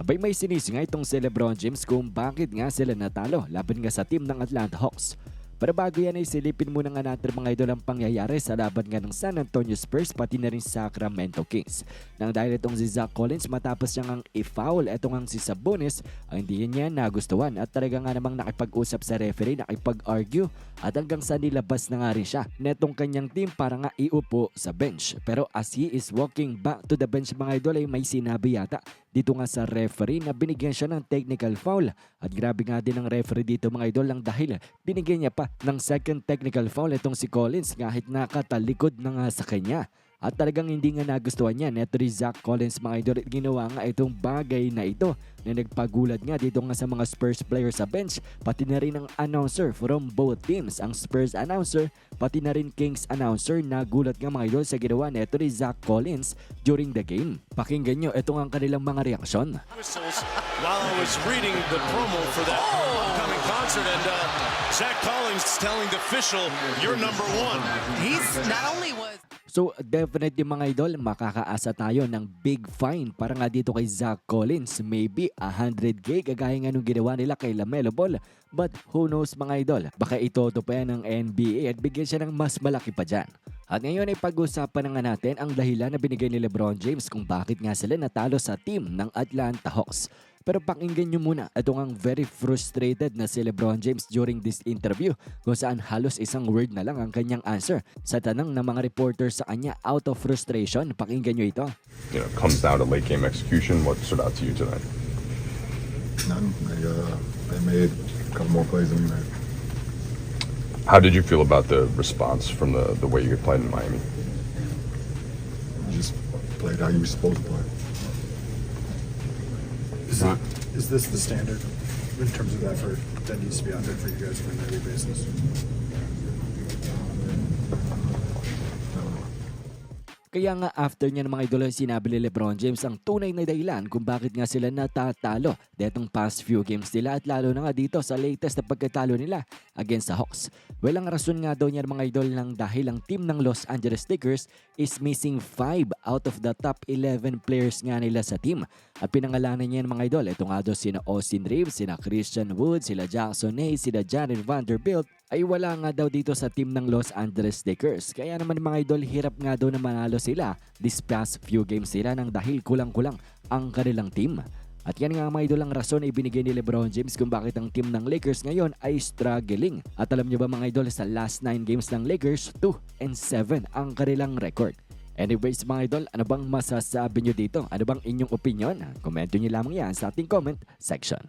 Abay may sinisi nga itong si Lebron James kung bakit nga sila natalo laban nga sa team ng Atlanta Hawks. Pero bago yan ay silipin muna nga natin mga idol ang pangyayari sa laban nga ng San Antonio Spurs pati na rin Sacramento Kings. Nang dahil itong si Zach Collins matapos niya ngang i-foul itong ang si Sabonis ay hindi niya nagustuhan at talaga nga namang nakipag-usap sa referee, nakipag-argue at hanggang sa nilabas na nga rin siya netong kanyang team para nga iupo sa bench. Pero as he is walking back to the bench mga idol ay may sinabi yata dito nga sa referee na binigyan siya ng technical foul. At grabe nga din ang referee dito mga idol lang dahil binigyan niya pa ng second technical foul itong si Collins kahit nakatalikod na nga sa kanya. At talagang hindi nga nagustuhan niya neto ni Zach Collins mga idol at ginawa nga itong bagay na ito na nagpagulat nga dito nga sa mga Spurs players sa bench pati na rin ang announcer from both teams ang Spurs announcer pati na rin Kings announcer nagulat nga mga idol sa ginawa neto ni Zach Collins during the game. Pakinggan nyo itong ang kanilang mga reaksyon. while I was reading the promo for that upcoming concert, and uh, Zach Collins telling the official, "You're number one." He's not only was So definitely mga idol, makakaasa tayo ng big fine para nga dito kay Zach Collins. Maybe 100k kagaya nga nung ginawa nila kay Lamelo Ball. But who knows mga idol, baka itoto pa yan ng NBA at bigyan siya ng mas malaki pa dyan. At ngayon ay pag-usapan na nga natin ang dahilan na binigay ni Lebron James kung bakit nga sila natalo sa team ng Atlanta Hawks. Pero pakinggan nyo muna itong ang very frustrated na si Lebron James during this interview kung saan halos isang word na lang ang kanyang answer sa tanong ng mga reporters sa kanya out of frustration. Pakinggan nyo ito. you know, comes down to late game execution. What stood out to you tonight? None. They, uh, they made a couple more plays than that. How did you feel about the response from the, the way you played in Miami? You just played how you were supposed to play. Is, it, is this the standard in terms of effort that needs to be out there for you guys on a daily basis? Kaya nga after niya ng mga idolo sinabi ni Lebron James ang tunay na dahilan kung bakit nga sila natatalo detong past few games nila at lalo na nga dito sa latest na pagkatalo nila against sa Hawks. Well, ang rason nga daw niya ng mga idol lang dahil ang team ng Los Angeles Lakers is missing 5 out of the top 11 players nga nila sa team. At pinangalanan niya ng mga idol, ito nga daw sina Austin Reeves, sina Christian Wood, sila Jackson Hayes, sila Jared Vanderbilt, ay wala nga daw dito sa team ng Los Angeles Lakers. Kaya naman mga idol, hirap nga daw na manalo sila this past few games nila nang dahil kulang-kulang ang kanilang team. At yan nga mga idol ang rason ay binigay ni Lebron James kung bakit ang team ng Lakers ngayon ay struggling. At alam niyo ba mga idol sa last 9 games ng Lakers, 2 and 7 ang kanilang record. Anyways mga idol, ano bang masasabi nyo dito? Ano bang inyong opinion? Komento nyo lamang yan sa ating comment section.